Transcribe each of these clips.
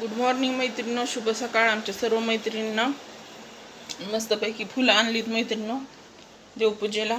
Good morning मैत्रिणींनो. शुभ सकाळ आमच्या सर्व मैत्रिणींना. मस्तपैकी फुलं आणलीत मैत्रिणं देवपूजेला.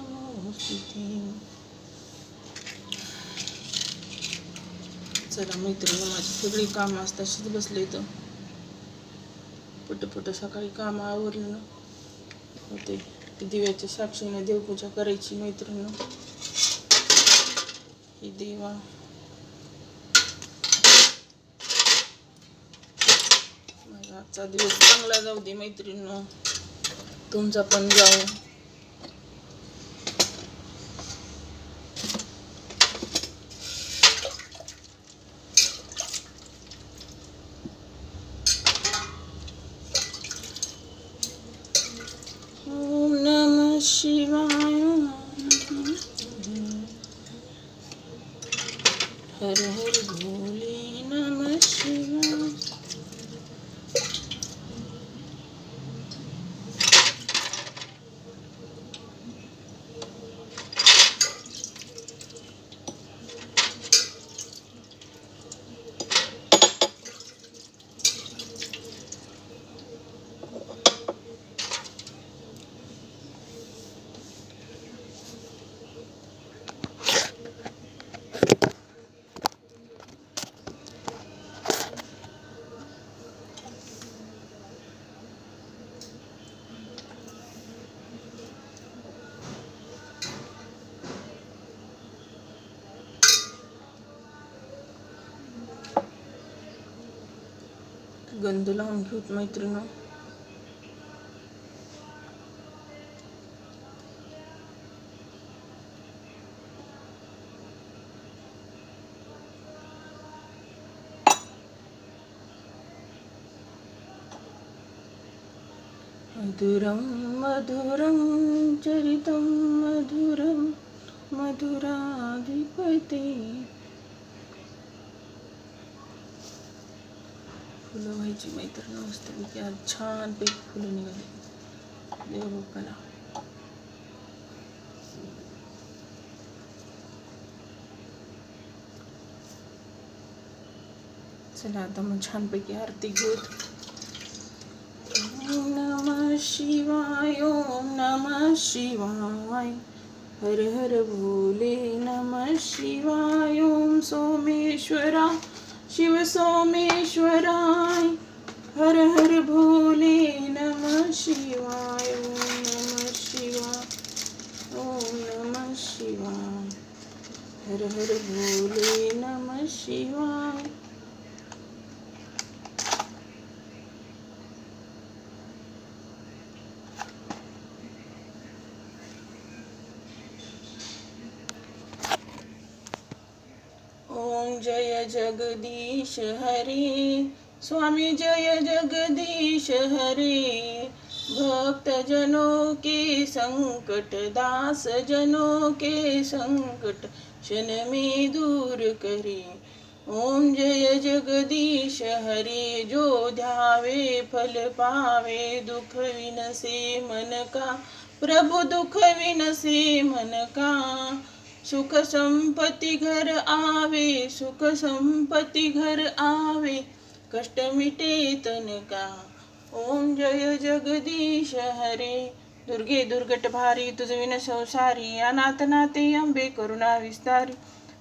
चला मैत्रिणी माझी सगळी कामं आज तशीच बसले तर पट सकाळी कामं आवरलं होते ते दिव्याच्या साक्षीने देवपूजा करायची मैत्रिणी ही देवा माझा आजचा दिवस चांगला जाऊ दे मैत्रिणी तुमचा पण जाऊ ओम नमः शिवाय हर हर भोले नमः शिवाय गंध लावून घेऊत मैत्रिणी मधुरं मधुरं चरितं मधुरं मधुराधिपते फुलं व्हायची मैत्रीण मस्तपैकी आज छानपैकी फुलं निघाली. देवबाप्पाला चला आता मग छानपैकी आरती घेऊत ओम नमः शिवाय ओम नमः शिवाय. हर हर भोले नमः शिवाय ओम सोमेश्वरा. शिव सोमेश्वराय हर हर भोले नमः शिवाय ओम नमः शिवाय ओम नमः शिवाय हर हर भोले नमः शिवाय। ओम जय जगदीश हरे। स्वामी जय जगदीश हरे। भक्त जनों के संकट दास जनों के संकट क्षण में दूर करे। ओम जय जगदीश हरे जो ध्यावे फल पावे दुख विनसे मन का। प्रभु दुख विनसे मन का। सुख संपत्ती घर आवे सुख संपत्ती घर आवे कष्ट मिटे तन का? ओम जय जगदीश हरे। दुर्गे दुर्गट भारी तुझ विन संसारी अनाथ नाते अंबे करुणा विस्तारी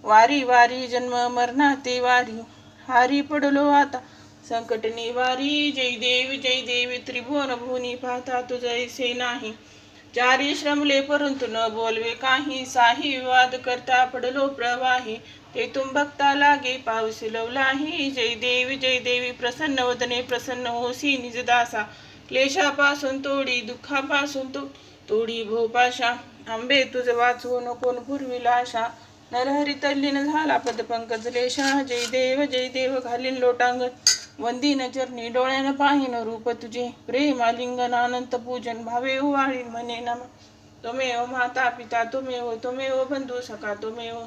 वारी वारी जन्म मरणाते वारी हारी पडलो आता संकट निवारी जय देव जय देव त्रिभुवन भुवनी पाहता तुझ ऐसे नाही. चारी श्रमले परंतु न बोलवे काही. साही विवाद करता पडलो प्रवाही. ते तुम भक्ता लागे पाऊस लवलाही. जय देवी जय देवी. प्रसन्न वदने प्रसन्न होसी निजदासा क्लेशापासून तोडी दुःखापासून तो तोडी भोपाशा. आंबे तुझ वाचवू नको पूर्वीला आशा नरहरी तल्लीन झाला पदपंकज लेशा. जय देव जय देव. घालीन लोटांगण. वंदीन चरणी डोळ्यानं पाहिन रूप तुझे. प्रेम आलिंगन अनंत पूजन भावे उवाळीन म्हणे नम. तुम्ही माता पिता त्वमेव त्वमेव बंधू सखा त्वमेव